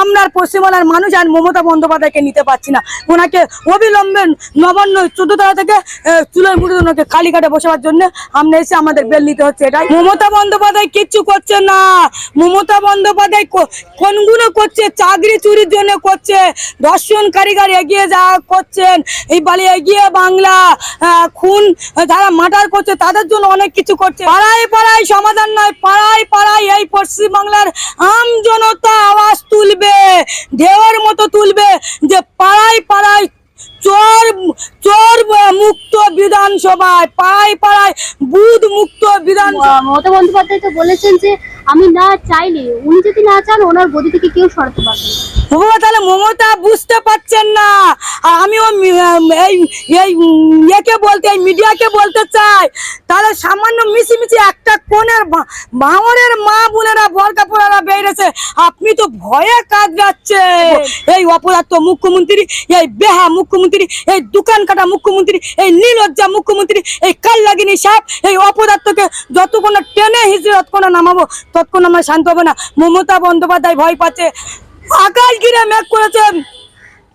আমরা পশ্চিমবাংলার মানুষ আর মমতা বন্দ্যোপাধ্যায়কে নিতে পারছি না। ওনাকে অবিলম্বে নবান্ন চোদ্দ তলা থেকে চুলের মুঠি ওনাকে কালীঘাটে বসাবার জন্য আমরা এসে আমাদের বেল নিতে হচ্ছে। এটাই। মমতা বন্দ্যোপাধ্যায় কিচ্ছু করছে না। মমতা বন্দ্যোপাধ্যায় কোনগুলো করছে? চাকরি চুরির জন্য করছে। দর্শন কারিগর এগিয়ে যা করছেন। এই বালি এগিয়ে বাংলা খুন, যারা মার্ডার করছে, তাদের জন্য অনেক কিছু করছে। পাড়ায় পাড়ায় সমাধান নয়, পাড়ায় পাড়ায় এই পশ্চিমবাংলার আম জনতা আওয়াজ তুলবে। ঢেউয়ের মতো তুলবে যে পাড়ায় পাড়ায় চোর চোর মুক্ত বিধানসভায়, পাড়ায় পাড়ায় বুধ মুক্ত বিধান বন্দ্যোপাধ্যায় তো বলেছেন যে, আমি না চাইলে, উনি যদি না চান, ওনার গদি থেকে কেউ সরাতে পারবে না। বাবা তাহলে মমতা বুঝতে পারছেন না। আর আমিও এই এই ইয়েকে বলতে এই মিডিয়াকে বলতে চাই। তাহলে সামান্য মিশি মিশি একটা কোণের ভা- মা বোনেরা বরকা পোড়ারা বেরিয়েছে। আপনি তো ভয়ে কাজ যাচ্ছে এই অপদার্থ মুখ্যমন্ত্রী এই বেহা মুখ্যমন্ত্রী এই দোকান কাটা মুখ্যমন্ত্রী এই নীলজ্জা মুখ্যমন্ত্রী এই কাল্লাগিনী সাপ এই অপদার্থকে যতক্ষণ টেনে হিসেবে ততক্ষণ না নামাবো ততক্ষণ আমরা শান্ত হবে না। মমতা বন্দ্যোপাধ্যায় ভয় পাচ্ছে। আকাশ ঘিরে মেঘ করেছে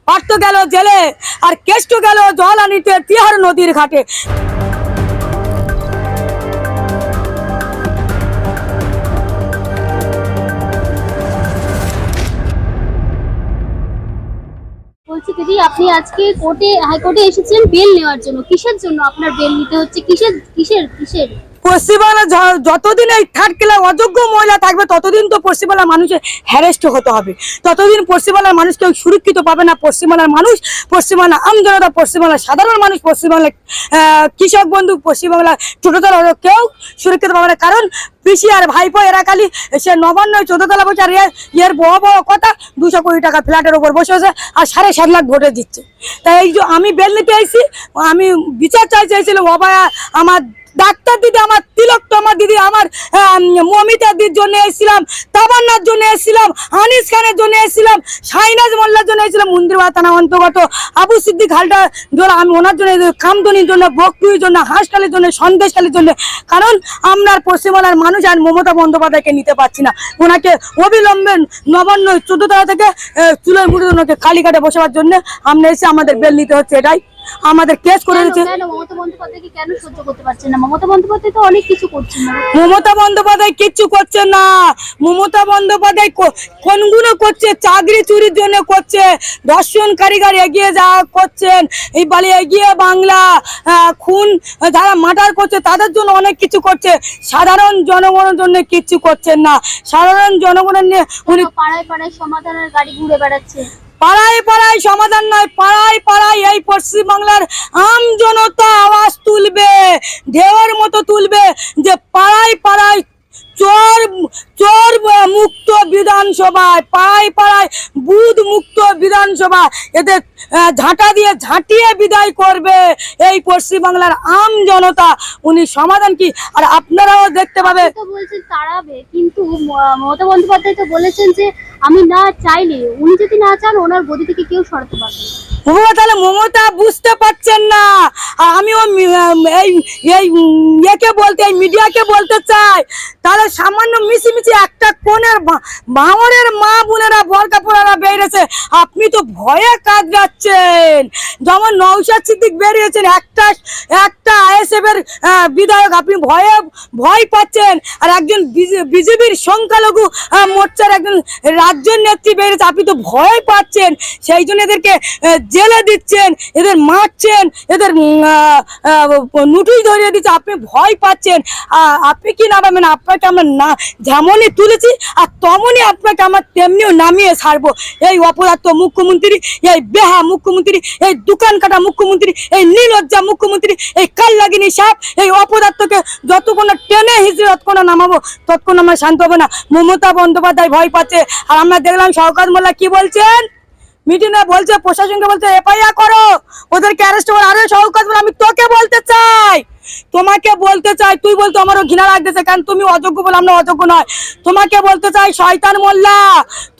পার্থ গেল জেলে, আর কেষ্ট গেল জল আনিতে তিহার নদীর ঘাটে। বলছি দিদি, আপনি আজকে কোর্টে, হাইকোর্টে এসেছেন, বেল নেওয়ার জন্য। কিসের জন্য আপনার বেল নিতে হচ্ছে? কিসের কিসের কিসের? পশ্চিমবাংলা যতদিন এই থার্ড ক্লাস অযোগ্য মহিলা থাকবে, ততদিন তো পশ্চিমবাংলার মানুষের হ্যারেস্ট হতে হবে। ততদিন পশ্চিমবাংলার মানুষ কেউ সুরক্ষিত পাবে না। পশ্চিমবাংলার মানুষ পশ্চিমবাংলা আমজনতা পশ্চিমবাংলার সাধারণ মানুষ, পশ্চিমবাংলার কৃষক বন্ধু, পশ্চিমবাংলার ছোটতলা কেউ সুরক্ষিত পাবে না। কারণ পিসি আর ভাইপো এরা খালি সে নবান্ন চোদ্দতলা বসে আর এর- বহ বড় কথা দুশো কোটি টাকা ফ্ল্যাটের ওপর বসে আছে আর সাড়ে সাত লাখ ভোটে দিচ্ছে। তাই এই যে আমি বেল নিতে আইছি, আমি বিচার চাই চাইছিলাম অবায়া আমার ডাক্তার দিদি আমার তিলকতমা দিদি আমার মমিতা দিদির জন্য এসেছিলাম তাবান্নার জন্য এসেছিলাম, আনিস খানের জন্য এসেছিলাম সাইনাজ মোল্লার জন্য এসেছিলাম মন্দিরবাদ থানা অন্তর্গত, আবু সিদ্দিক জন্য আমি ওনার জন্য কামদনির জন্য বকটুইর জন্য হাঁসকালের জন্য সন্দেশকালের জন্য, কারণ আমরা পশ্চিমবাংলার মানুষ আর মমতা বন্দ্যোপাধ্যায়কে নিতে পারছি না। ওনাকে অবিলম্বে নবান্ন চোদ্দ তলা থেকে চুলের মুঠি ওনাকে কালীঘাটে বসাবার জন্য আমরা এসে আমাদের বেল নিতে হচ্ছে, এটাই আমাদের কেস করে দিচ্ছে। মমতা বন্দ্যোপাধ্যায় কিছু করছেন না। মমতা বন্দ্যোপাধ্যায় কিচ্ছু করছে না। মমতা বন্দ্যোপাধ্যায় কোনগুলো করছে? চাকরি চুরির জন্য করছে। দর্শন কারিগর এগিয়ে যা করছেন। এই বালি এগিয়ে বাংলা খুন যারা মার্ডার করছে তাদের জন্য অনেক কিছু করছে। সাধারণ জনগণের জন্য কিচ্ছু করছেন না। সাধারণ জনগণের নিয়ে উনি পাড়ায় পাড়ায় সমাধানের গাড়ি ঘুরে বেড়াচ্ছে। পাড়ায় পাড়ায় সমাধান নয় পাড়ায় পাড়ায় এই পশ্চিমবাংলার আম জনতা আওয়াজ তুলবে ঢেউয়ের মতো তুলবে যে পাড়ায় পাড়ায় চোর চোর মুক্ত বিধানসভায় পাড়ায় পাড়ায় বুধ মুক্ত বিধানসভা আহ, ঝাঁটা দিয়ে ঝাঁটিয়ে বিদায় করবে এই পশ্চিমবাংলার আম জনতা। উনি সমাধান কি? আর আপনারাও দেখতে পাবে। বলছেন তাড়াবে, কিন্তু মমতা বন্দ্যোপাধ্যায় তো বলেছেন যে, আমি না চাইলে, উনি যদি না চান, ওনার গদি থেকে কেউ সরাতে পারবে না। তাহলে মমতা বুঝতে পারছেন না। আমিও এই এই ইয়েকে বলতে, এই মিডিয়াকে বলতে চাই। তাহলে সামান্য মিশি একটা কোণের ভাঙরের মা বোনেরা বরকা পোড়ারা বেরিয়েছে। আপনি তো ভয়ে কাজ যাচ্ছেন যেমন নৌসাদ সিদ্দিক বেরিয়েছেন, একটা একটা আইএসএফ এর বিধায়ক। আপনি ভয়ে, ভয় পাচ্ছেন। আর একজন বিজেপির সংখ্যালঘু মোর্চার একজন রাজ্যের নেত্রী বেরিয়েছে। আপনি তো ভয় পাচ্ছেন। সেই জন্য এদেরকে জেলে দিচ্ছেন, এদের মারছেন, এদের নুটুই ধরিয়ে দিচ্ছে, আপনি ভয় পাচ্ছেন। আপনি কি নামাবেন? আপনাকে আমরা না, যেমনই তুলেছি আর তেমনই আপনাকে আমরা তেমনিও নামিয়ে ছাড়বো। এই অপদার্থ মুখ্যমন্ত্রী, এই বেহা মুখ্যমন্ত্রী, এই দোকান কাটা মুখ্যমন্ত্রী, এই নীলজ্জা মুখ্যমন্ত্রী, এই কাল্লাগিনী সাপ, এই অপদার্থকে যতক্ষণ টেনে হিসেবে ততক্ষণ না নামাবো, ততক্ষণ আমরা শান্ত হবে না। মমতা বন্দ্যোপাধ্যায় ভয় পাচ্ছে। আর আমরা দেখলাম শওকাত মোল্লা কি বলছেন? মিটিংয়ে বলছে, প্রশাসনকে বলছে, এফআইআর করো। ওদেরকে অ্যারেস্ট করো আরে শওকাত আমি তোকে বলতে চাই। তোমাকে বলতে চাই, তুই বলতো আমারও ঘৃণা লাগতেছে, কারণ তুমি অযোগ্য বললাম না অযোগ্য নয়। তোমাকে বলতে চাই, শয়তান মোল্লা,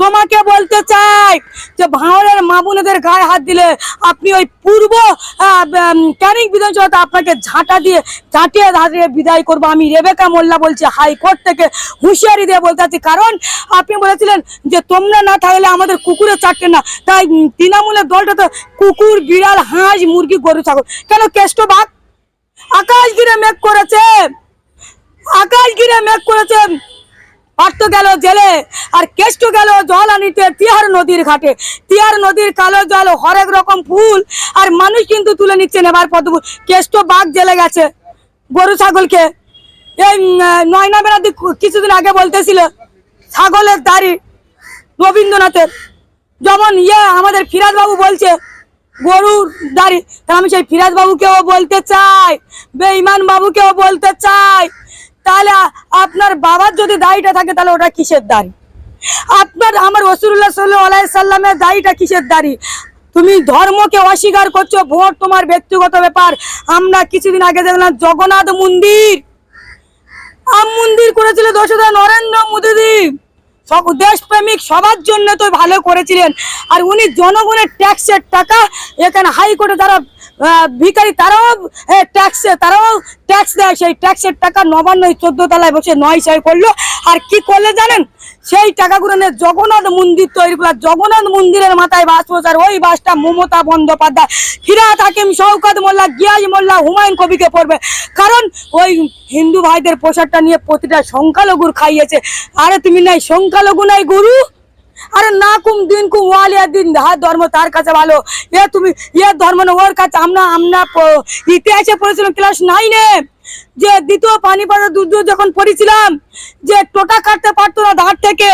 তোমাকে বলতে চাই যে ভাঁড়ের মা বোনেদের গায়ে হাত দিলে আপনি ওই পূর্ব ক্যানিং বিধানসভাতে আপনাকে ঝাঁটা দিয়ে, ঝাঁটিয়ে ঝাঁটিয়ে বিদায় করব। আমি রেবেকা মোল্লা বলছি, হাইকোর্ট থেকে হুঁশিয়ারি দিয়ে বলতে চাচ্ছি, কারণ আপনি বলেছিলেন যে তোমরা না থাকলে আমাদের কুকুরে চাটে না। তাই তৃণমূলের দলটা তো কুকুর, বিড়াল, হাঁস, মুরগি, গরু, ছাগল। কেন কেষ্ট বাঘ? আকাশ ঘিরে মেঘ করেছে। আকাশ ঘিরে মেঘ করেছে। পার্থ গেল জেলে আর কেষ্ট গেল জল আনিতে তিহার নদীর ঘাটে। তিহার নদীর কালো জল হরেক রকম ফুল আর মানুষ কিন্তু তুলে নিচ্ছে নেবার পদ্ম কেষ্ট বাঘ জেলে গেছে গরু ছাগলকে। এই নয়না বেড়াদি কিছুদিন আগে বলতেছিল, ছাগলের দাড়ি রবীন্দ্রনাথের। যেমন ইয়ে আমাদের ফিরাজ বাবু বলছে গরুর দাড়ি। তা আমি সেই ফিরাজ বাবুকেও বলতে চাই, বেঈমান বাবুকেও বলতে চাই। তাহলে আপনার বাবার যদি দাড়িটা থাকে, তাহলে ওটা কিসের দাড়ি? আপনার, আমার রসুল্লাহ সাল্লাহ সাল্লামের দাড়িটা কিসের দাড়ি? তুমি ধর্মকে অস্বীকার করছ, ভোট তোমার ব্যক্তিগত ব্যাপার। আমরা কিছুদিন আগে দেখলাম জগন্নাথ মন্দির। আম মন্দির করেছিল দশটা নরেন্দ্র মোদী সব দেশপ্রেমিক সবার জন্য তো ভালো করেছিলেন। আর উনি জনগণের ট্যাক্সের টাকা এখানে হাইকোর্টে যারা ভিখারি, তারাও ট্যাক্সে তারাও ট্যাক্স দেয়। সেই ট্যাক্সের টাকা চোদ্দ তলায় বসে নয় করল। আর কি করলে জানেন? সেই টাকাগুলো নিয়ে জগন্নাথ মন্দির তৈরি জগন্নাথ মন্দিরের মাথায় বাস প্রচার ওই বাসটা মমতা বন্দ্যোপাধ্যায় ফিরাত হাকিম মোল্লা, গিয়াজ মোল্লা, হুমায়ুন কবিকে পড়বে। কারণ ওই হিন্দু ভাইদের পোশাকটা নিয়ে প্রতিটা সংখ্যালঘুর খাইয়েছে। আরে তুমি নাই, সংখ্যালঘু নাই, গুরু! আরে না কুম দিন কুম ওয়ালিয়া দিন হাত ধর্ম তার কাছে ভালো। এ তুমি, এ ধর্ম ওর কাছে, আমরা আমরা ইতিহাসে পড়েছিলাম ক্লাস নাইনে যে দ্বিতীয় পানিপথের যুদ্ধ যখন পড়েছিলাম, যে টোটা কাটতে পারতো না দাঁত থেকে,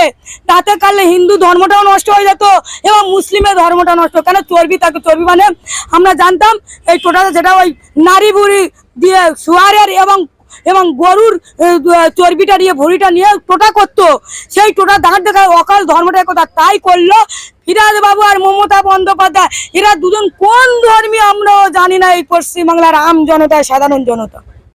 তাতে কাটলে হিন্দু ধর্মটাও নষ্ট হয়ে যেত এবং মুসলিমের ধর্মটা নষ্ট। কেন চর্বি থাকে চর্বি মানে? আমরা জানতাম, এই টোটাটা যেটা ওই নারী বুড়ি দিয়ে শুয়ারের এবং এবং গরুর চর্বিটা নিয়ে, ভুড়িটা নিয়ে টোটা করতো। সেই টোটা দাঁড় দেখা অকাল ধর্মটার কথা তাই করল। ফিরাজ বাবু আর মমতা বন্দ্যোপাধ্যায়, এরা দুজন কোন ধর্মী আমরাও জানি না এই পশ্চিমবাংলার আম জনতা সাধারণ জনতা।